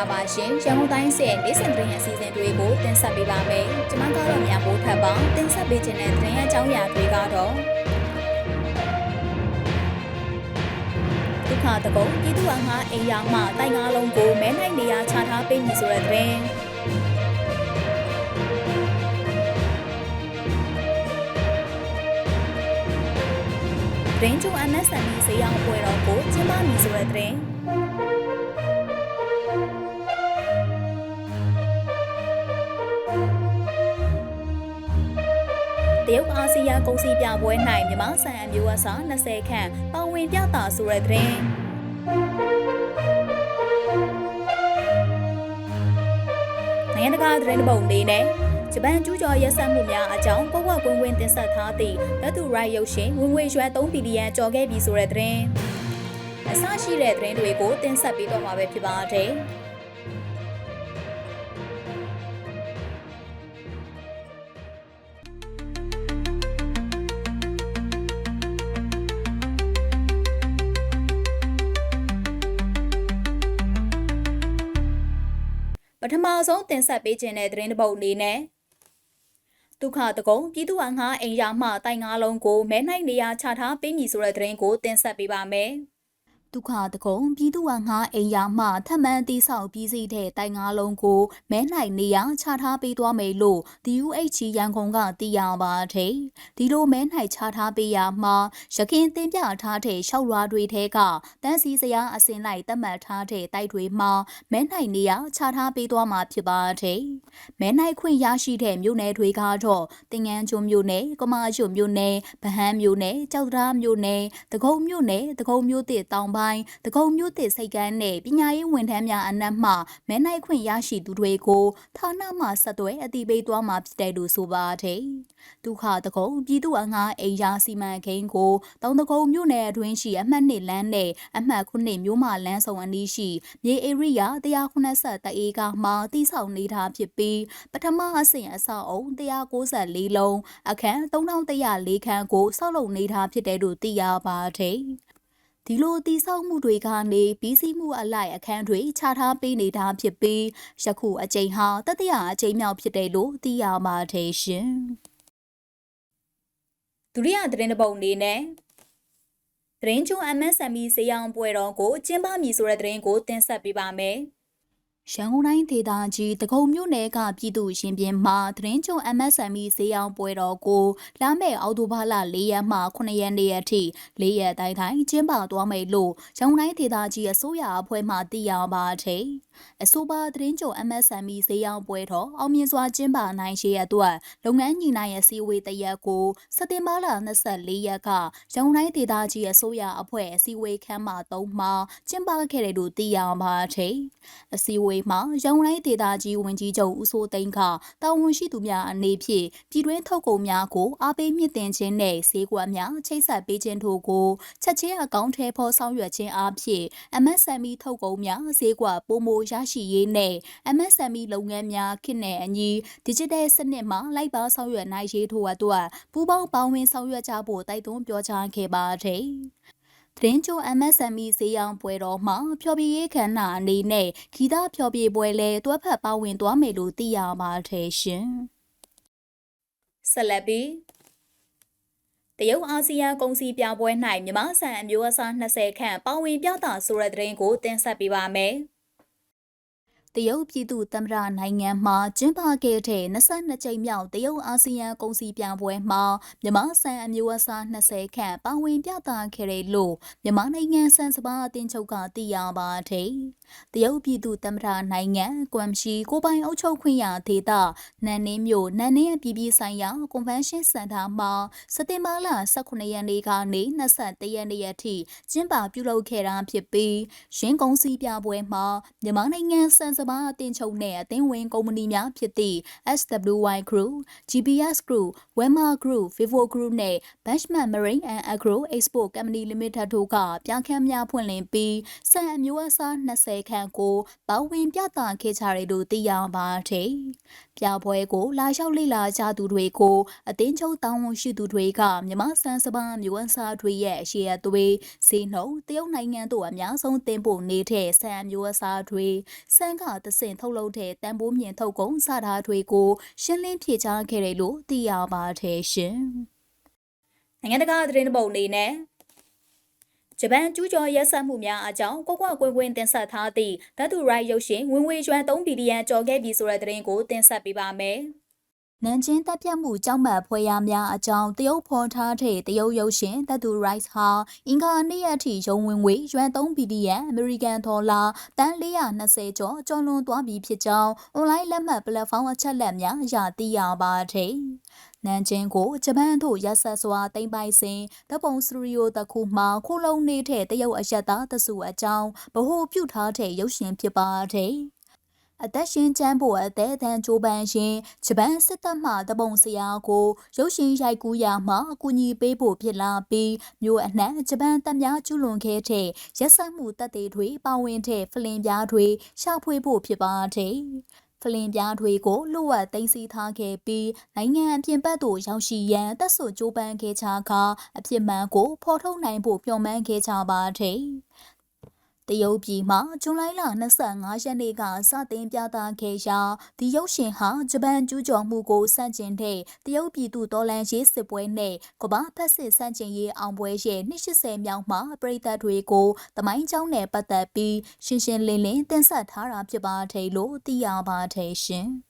္ဂလာပါရှင်ရန်ကုန်တိုင်းရဲ့နေ့စဉ်သတင်းအစီအစဉ်တွေကိုတင်ဆက်ပေးပါမယ်ကျွန်မကတော့မြန်မိုးထပ်ပါတင်ဆက်ပေးခြင်းတဲ့သတင်းအကြောင်းအရာတွေကတော့ဒုက္ခတကုံပြည်သူ့အငှားအိမ်ယာမှတိုင်ငါးလုံးကိုမဲနိုင်နေရာချထားပေးမည်ဆိုတဲ့သတင်းဒင်းချုံ MSN ဈေးရောင်းပွဲတော်ကိုကျင်းပမည်ဆိုတဲ့သတင်း ရုတ်အာဆီယံကုန်စည်ပြပွဲ၌မြန်မာဆန်အမျိုးအစား20ခန့်ပါဝင်ပြသဆိုတဲ့သတင်းနိုင်ငံတကာသတင်းပုံလေးနဲ့ဂျပန်ကျူးကျော်ရက်စက်မှုများအကြောင်းကောက်ဝကွင်းကွင်းတင်ဆက်ထားသည့်လက်သူရိုက်ရုပ်ရှင်ဝင်ငွေရွှဲ3ဘီလီယံကျော်ခဲ့ပြီဆိုတဲ့သတင်းအစရှိတဲ့သတင်းတွေကိုတင်ဆက်ပေးတော့မှာပဲဖြစ်ပါတယ် ပထမဆုံးတင်ဆက်ပေးခြင်းတဲ့သတင်းတစ်ပုဒ်အနေနဲ့ဒုက္ခတကုံပြည်သူ့အငှားအိမ်ယာမှတိုင်ငါးလုံးကိုမဲနိုင်နေရာချထားပေးမည်ဆိုတဲ့သတင်းကိုတင်ဆက်ပေးပါမယ်။ ဒုက္ခတကုံပြည်သူ့အငှားအိမ်ယာမှထပ်မံတိဆောက်ပြီးစီတဲ့တိုင်ငါးလုံးကိုမဲနိုင်နေရာချထားပေးသွားမယ်လို့ DUH ရန်ကုန်ကသိရပါတယ်။ဒီလိုမဲနိုင်ချထားပေးရမှာရခင်တင်ပြထားတဲ့ရှောက်ရွာတွေထဲကတန်းစီစရာအစင်လိုက်တတ်မှတ်ထားတဲ့တိုက်တွေမှာမဲနိုင်နေရာချထားပေးသွားမှာဖြစ်ပါတယ်။မဲနိုင်ခွင့်ရရှိတဲ့မြို့နယ်တွေကတော့တင်ငန်းကျွန်းမြို့နယ်၊ကမာကျွန်းမြို့နယ်၊ဗဟန်းမြို့နယ်၊ကြောက်တရားမြို့နယ်၊တကုံမြို့နယ်၊တကုံမြို့တစ်တောင်ပိုင်း၊တကုံမြို့တစ်စိတ်ကမ်းနဲ့ပညာရေးဝန်ထမ်းများအနက်မှမဲနိုင်ခွင့်ရရှိသူတွေကိုဌာနမှဆက်သွဲအတိပေးသွားမှာဖြစ်တယ်လို့ဆိုပါတယ်။ဒုက္ခတကုံပြည်သူ့အငှားအိမ်ယာစီမံကိန်းကိုတောင်တကုံမြို့နယ်အတွင်းရှိအမှတ်2လမ်းနဲ့အမှတ်9မြို့မလမ်းဆောင်အနီးရှိမြေဧရိယာ180ဧကမှာတည်ဆောက်နေတာဖြစ်ပြီးပထမအဆင့်အဆောက်အုံ194လုံးအခန်း3104ခန်းကိုဆောက်လုပ်နေတာဖြစ်တယ်လို့သိရပါတယ်။ ဒီလိုတည်ဆောက်မှုတွေကနေပြီးစီးမှုအလိုက်အခန်းတွေခြားထားပေးနေတာဖြစ်ပြီးယခုအကြိမ်ဟာတတိယအကြိမ်မြောက်ဖြစ်တယ်လို့သိရပါတယ်ရှင်။ဒုတိယသတင်းတစ်ပုဒ်အနေနဲ့သတင်းချုံ MSME စေရောင်းပွဲတော်ကိုကျင်းပမည်ဆိုတဲ့သတင်းကိုတင်ဆက်ပေးပါမယ်။ ရန်ကုန်တိုင်းဒေသကြီးတကုံမြို့နယ်ကပြည်သူရှင်ပြင်းမှာသတင်းချုံ MSME ဈေးရောင်းပွဲတော်ကိုလာမယ့်အောက်တိုဘာလ၄ရက်မှ9ရက်နေ့အထိ၄ရက်တိုင်းတိုင်းကျင်းပသွားမယ်လို့ရန်ကုန်တိုင်းဒေသကြီးအစိုးရအဖွဲ့မှသိရပါတယ်။အဆိုပါသတင်းချုံ MSME ဈေးရောင်းပွဲတော်အောင်မြင်စွာကျင်းပနိုင်ရှိရအတွက်လုပ်ငန်းညီနိုင်ရဲ့စီဝေးတရက်ကိုစက်တင်ဘာလ24ရက်ကရန်ကုန်တိုင်းဒေသကြီးအစိုးရအဖွဲ့အစည်းအဝေးခန်းမှာ၃မှာကျင်းပခဲ့တယ်လို့သိရပါတယ်။အစည်းအဝေးမှာရန်ကုန်တိုင်းဒေသကြီးဝန်ကြီးချုပ်ဦးစိုးသိန်းကတာဝန်ရှိသူများအနေဖြင့်ပြည်တွင်းထုတ်ကုန်များကိုအားပေးမြင့်တင်ခြင်းနဲ့ဈေးကွက်များချိတ်ဆက်ပေးခြင်းတို့ကိုချက်ချင်းအကောင့်ထဲဖော်ဆောင်ရွက်ခြင်းအပြင် MSME ထုတ်ကုန်များဈေးကွက်ပုံမိုရရှိရေးနဲ့ MSME လုပ်ငန်းများခေတ်နဲ့အညီ Digital စနစ်မှာလိုက်ပါဆောင်ရွက်နိုင်ရေးထို့အတွက်ပူးပေါင်းပါဝင်ဆောင်ရွက်ကြဖို့တိုက်တွန်းပြောကြားခဲ့ပါတယ်။ သတင်းချို MSME ဈေးရောင်းပွဲတော်မှာဖျော်ဖြေရေးခန္ဓာအနေနဲ့ဂီတဖျော်ဖြေပွဲလဲတွဲဖက်ပါဝင်သွားမယ်လို့သိရပါတယ်ရှင်။ဆက်လက်ပြီးတရုတ်အာဆီယံကုန်စည်ပြပွဲ၌မြန်မာဆန်အမျိုးအစား20ခန့်ပါဝင်ပြသဆိုတဲ့သတင်းကိုတင်ဆက်ပေးပါမယ်။ တရုတ်ပြည်သူ့သမ္မတနိုင်ငံမှာကျင်းပခဲ့တဲ့22ကြိမ်မြောက်တရုတ်အာဆီယံကုန်စည်ပြပွဲမှာမြန်မာဆန်အမျိုးအစား20ခန့်ပါဝင်ပြသခဲ့တယ်လို့မြန်မာနိုင်ငံစံစပါအသင်းချုပ်ကသိရပါတယ်။တရုတ်ပြည်သူ့သမ္မတနိုင်ငံကွမ်ရှိကိုပိုင်အုပ်ချုပ်ခွင့်ရဒေသနန်နင်းမြို့နန်နင်းအပြည်ပြည်ဆိုင်ရာကွန်ဗင်းရှင်းစင်တာမှာစက်တင်ဘာလ18ရက်နေ့ကနေ21ရက်နေ့အထိကျင်းပပြုလုပ်ခဲ့တာဖြစ်ပြီးရင်းကုန်စည်ပြပွဲမှာမြန်မာနိုင်ငံစံစပါအတင်ချုပ်နဲ့အသင်းဝင်ကုမ္ပဏီများဖြစ်သည့် SWY Group, GPS Group, Wema Group, Vivo Group နဲ့ Benchmark Marine and Agro Export Company Limited တို့ကပြခန်းများဖွင့်လှစ်ပြီးစံအမျိုးအစား20ခန့်ကိုပါဝင်ပြသခဲ့ကြတယ်လို့သိရပါတယ်။ပြပွဲကိုလာရောက်လေ့လာကြသူတွေကိုအသင်းချုပ်တောင်းဝန်ရှိသူတွေကမြမဆန်းစပန်းမျိုးအစားတွေရဲ့အရှိအသွေးဈေးနှုန်းတရုတ်နိုင်ငံတို့အများဆုံးတင်ပို့နေတဲ့ဆန်မျိုးအစားတွေစံကသဆင့်ထုတ်လုပ်တဲ့တန်ဖိုးမြင့်ထုတ်ကုန်စတာတွေကိုရှင်းလင်းဖြေကြားခဲ့တယ်လို့သိရပါတယ်ရှင်။နိုင်ငံတကာသတင်းတပုတ်အနေနဲ့ဂျပန်ကျူးကျော်ရက်စက်မှုများအကြောင်းကိုကွကွကွင်းကွင်းတင်ဆက်ထားသည့်ဓာတုရိုက်ရုပ်ရှင်ဝင်ဝေရွှန်3ဘီလီယံကျော်ခဲ့ပြီဆိုတဲ့သတင်းကိုတင်ဆက်ပေးပါမယ်။ နန်ချင်းတပ်ဖြတ်မှုကြောင့်မှဖွဲရများအကြောင်းတရုတ်ဖော်ထားတဲ့တရုတ်ရုပ်ရှင်တတူ Rice ဟာအင်္ဂါနေ့အထိရုံဝင်ငွေရွမ်3ဘီလီယံအမေရိကန်ဒေါ်လာတန်420ကျော်ကျော်လွန်သွားပြီဖြစ်ကြောင်းအွန်လိုင်းလက်မှတ်ပလက်ဖောင်းအချက်လက်များရသိရပါတယ်။နန်ချင်းကိုဂျပန်သို့ရက်ဆက်စွာတိမ့်ပိုင်စဉ်တပုံစတူဒီယိုတစ်ခုမှခိုးလုံနေတဲ့တရုတ်အရက်သားတစုအကြောင်းဗဟိုပြုထားတဲ့ရုပ်ရှင်ဖြစ်ပါတယ်။ အသက်ရှင်ချမ်းဖို့အသေးအံကြိုးပမ်းရှင်ဂျပန်စစ်တပ်မှတပုံစရာကိုရုပ်ရှင်ရိုက်ကူးရာမှာအကူအညီပေးဖို့ဖြစ်လာပြီးမြို့အနှံ့ဂျပန်တပ်များကျူးလွန်ခဲ့တဲ့ရက်စက်မှုတပ်တွေတွေပါဝင်တဲ့ဖလင်ပြားတွေရှာဖွေဖို့ဖြစ်ပါတယ်ဖလင်ပြားတွေကိုလွတ်ဝတ်သိမ်းဆည်းထားခဲ့ပြီးနိုင်ငံအပြင်ဘက်သို့ရောက်ရှိရန်တပ်ဆွကြိုးပမ်းခဲ့ကြကာအဖြစ်မှန်ကိုဖော်ထုတ်နိုင်ဖို့မျှော်မှန်းခဲ့ကြပါတယ်။ တရုတ်ပြည်မှာဇွန်လ25ရက်နေ့ကစတင်ပြသခဲ့ရာဒီရုပ်ရှင်ဟာဂျပန်ကျူးကျော်မှုကိုစန့်ကျင်တဲ့တရုတ်ပြည်သူတော်လှန်ရေးစစ်ပွဲနဲ့ကမ္ဘာဖက်စစ်စန့်ကျင်ရေးအောင်ပွဲရဲ့280မြောက်မှာပြည်သက်တွေကိုတမိုင်းကြောင်းနဲ့ပတ်သက်ပြီးရှင်းရှင်းလင်းလင်းတင်ဆက်ထားတာဖြစ်ပါတယ်လို့သိရပါတယ်ရှင်။